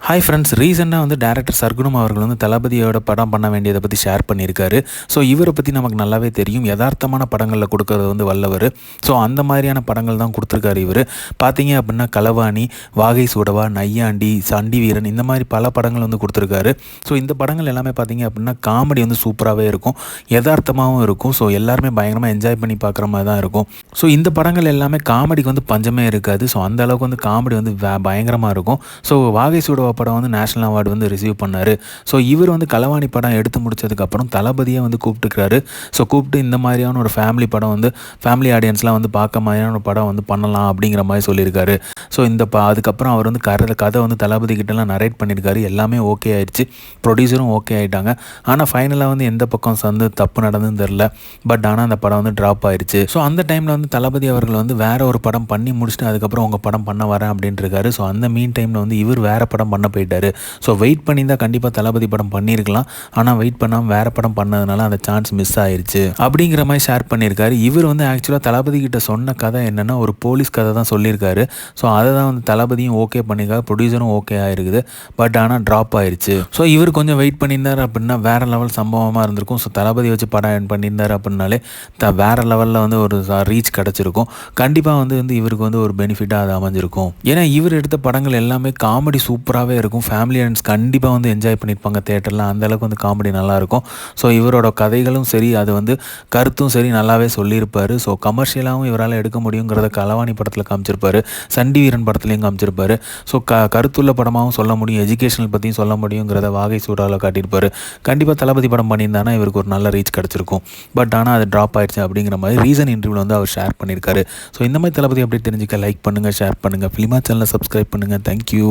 Hi friends ரீசெண்டாக வந்து director Sargunam அவர்கள் வந்து தளபதியோட படம் பண்ண வேண்டியதை பற்றி ஷேர் பண்ணியிருக்காரு. ஸோ இவரை பற்றி நமக்கு நல்லாவே தெரியும். யதார்த்தமான படங்களில் கொடுக்கறது வந்து வல்லவர். ஸோ அந்த மாதிரியான படங்கள் தான் கொடுத்துருக்காரு இவர். பார்த்தீங்க அப்படின்னா களவாணி வாகை சூடவா நையாண்டி சண்டி வீரன் இந்த மாதிரி பல படங்கள் வந்து கொடுத்துருக்காரு. ஸோ இந்த படங்கள் எல்லாமே பார்த்தீங்க அப்படின்னா காமெடி வந்து சூப்பராகவே இருக்கும். யதார்த்தமாகவும் இருக்கும். ஸோ எல்லாருமே பயங்கரமாக என்ஜாய் பண்ணி பார்க்குற மாதிரி தான் இருக்கும். ஸோ இந்த படங்கள் எல்லாமே காமெடிக்கு வந்து பஞ்சமே இருக்காது. ஸோ அந்த அளவுக்கு வந்து காமெடி வந்து பயங்கரமாக இருக்கும். ஸோ வாகை சுடவா படம் வந்து நேஷனல் அவார்டு வந்து ரிசீவ் பண்ணார். ஸோ இவர் வந்து கலவாணி படம் எடுத்து முடிச்சதுக்கப்புறம் தளபதியை வந்து கூப்பிட்டுக்கிறாரு. ஸோ கூப்பிட்டு இந்த மாதிரியான ஒரு ஃபேமிலி படம் வந்து ஃபேமிலி ஆடியன்ஸ்லாம் வந்து பார்க்க மாதிரியான ஒரு படம் வந்து பண்ணலாம் அப்படிங்கிற மாதிரி சொல்லியிருக்காரு. ஸோ இந்த ப அதுக்கப்புறம் அவர் வந்து கதை கதை வந்து தளபதி கிட்டலாம் நரேட் பண்ணியிருக்காரு. எல்லாமே ஓகே ஆயிடுச்சு. ப்ரொடியூசரும் ஓகே ஆகிட்டாங்க ஆனால் ஃபைனலாக வந்து எந்த பக்கம் வந்து தப்பு நடந்துன்னு தெரில பட் ஆனால் அந்த படம் வந்து ட்ராப் ஆயிடுச்சு ஸோ அந்த டைமில் வந்து தளபதி அவர்கள் வந்து வேற ஒரு படம் பண்ணி முடிச்சுட்டு அதுக்கப்புறம் உங்கள் படம் பண்ண வரேன் அப்படின்ட்டு இருக்காரு. ஸோ அந்த மீன் டைமில் வந்து இவர் வேற படம் பண்ண போயிட்டாரு. ஸோ வெயிட் பண்ணி தான் கண்டிப்பாக தளபதி படம் பண்ணியிருக்கலாம். ஆனால் வெயிட் பண்ணாமல் வேற படம் பண்ணதுனால அந்த சான்ஸ் மிஸ் ஆயிருச்சு. அப்படிங்கிற மாதிரி ஷேர் பண்ணியிருக்காரு. இவர் வந்து ஆக்சுவலாக தளபதி கிட்ட சொன்ன கதை என்னென்னா ஒரு போலீஸ் கதை தான் சொல்லியிருக்காரு. ஸோ அதை தான் வந்து தளபதியும் ஓகே பண்ணியிருக்காரு. ப்ரொடியூசரும் ஓகே ஆயிருக்குது. பட் ஆனால் ட்ராப் ஆயிடுச்சு ஸோ இவர் கொஞ்சம் வெயிட் பண்ணியிருந்தார் அப்படின்னா வேற லெவல் சம்பவமாக இருந்திருக்கும். ஸோ தளபதி வச்சு படம் பண்ணியிருந்தார் அப்படின்னாலே த வேற லெவலில் வந்து ஒரு ரீச் கிடச்சிருக்கும். கண்டிப்பாக வந்து வந்து இவருக்கு வந்து ஒரு பெனிஃபிட்டாக அது அமைஞ்சிருக்கும். ஏன்னா இவர் எடுத்த படங்கள் எல்லாமே காமெடி சூப்பராக நல்லாவே இருக்கும். ஃபேமிலி அண்ட்ஸ் கண்டிப்பாக வந்து என்ஜாய் பண்ணியிருப்பாங்க தேட்டரில் அந்தளவுக்கு வந்து காமெடி நல்லாயிருக்கும். ஸோ இவரோட கதைகளும் சரி அது வந்து கருத்தும் சரி நல்லாவே சொல்லியிருப்பார். ஸோ கமர்ஷியலாகவும் இவரால் எடுக்க முடியுங்கிறத கலவாணி படத்தில் காமிச்சிருப்பார். சண்டி வீரன் படத்துலையும் காமிச்சிருப்பார். ஸோ க கருத்துள்ள படமாகவும் சொல்ல முடியும். எஜுகேஷனல் பற்றியும் சொல்ல முடியுங்கிறத வாகை சூடாவில் காட்டியிருப்பார். கண்டிப்பாக தளபதி படம் பண்ணியிருந்தானா இவருக்கு ஒரு நல்ல ரீச் கிடச்சிருக்கும். பட் ஆனால் அது ட்ராப் ஆயிடுச்சு அப்படிங்கிற மாதிரி ரீசன் இன்டர்வியூவில் வந்து அவர் ஷேர் பண்ணியிருக்காரு. ஸோ இந்த மாதிரி தளபதி அப்படி தெரிஞ்சுக்க லைக் பண்ணுங்கள் ஷேர் பண்ணுங்கள் ஃபிலிமா சேனலை சப்ஸ்கிரைப் பண்ணுங்கள் தேங்க்யூ